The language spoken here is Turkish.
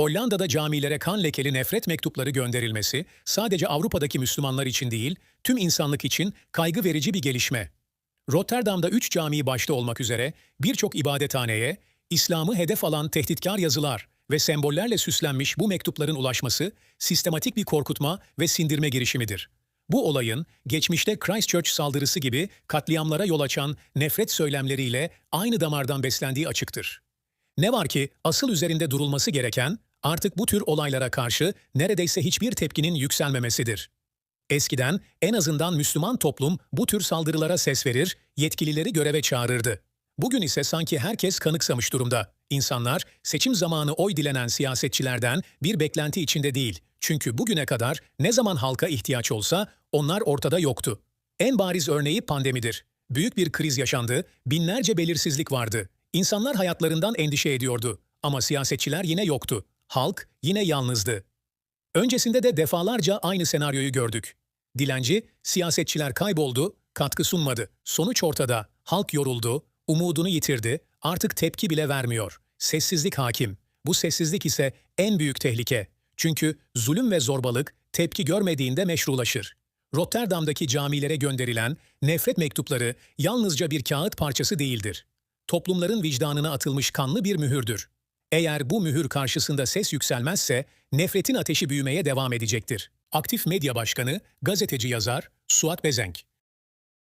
Hollanda'da camilere kan lekeli nefret mektupları gönderilmesi sadece Avrupa'daki Müslümanlar için değil, tüm insanlık için kaygı verici bir gelişme. Rotterdam'da üç cami başta olmak üzere birçok ibadethaneye, İslam'ı hedef alan tehditkar yazılar ve sembollerle süslenmiş bu mektupların ulaşması sistematik bir korkutma ve sindirme girişimidir. Bu olayın geçmişte Christchurch saldırısı gibi katliamlara yol açan nefret söylemleriyle aynı damardan beslendiği açıktır. Ne var ki asıl üzerinde durulması gereken artık bu tür olaylara karşı neredeyse hiçbir tepkinin yükselmemesidir. Eskiden en azından Müslüman toplum bu tür saldırılara ses verir, yetkilileri göreve çağırırdı. Bugün ise sanki herkes kanıksamış durumda. İnsanlar seçim zamanı oy dilenen siyasetçilerden bir beklenti içinde değil. Çünkü bugüne kadar ne zaman halka ihtiyaç olsa onlar ortada yoktu. En bariz örneği pandemidir. Büyük bir kriz yaşandı, binlerce belirsizlik vardı. İnsanlar hayatlarından endişe ediyordu. Ama siyasetçiler yine yoktu. Halk yine yalnızdı. Öncesinde de defalarca aynı senaryoyu gördük. Dilenci, siyasetçiler kayboldu, katkı sunmadı. Sonuç ortada. Halk yoruldu, umudunu yitirdi, artık tepki bile vermiyor. Sessizlik hakim. Bu sessizlik ise en büyük tehlike. Çünkü zulüm ve zorbalık tepki görmediğinde meşrulaşır. Rotterdam'daki camilere gönderilen nefret mektupları yalnızca bir kağıt parçası değildir. Toplumların vicdanına atılmış kanlı bir mühürdür. Eğer bu mühür karşısında ses yükselmezse nefretin ateşi büyümeye devam edecektir. Aktif Medya Başkanı, gazeteci yazar Suat Bezenk.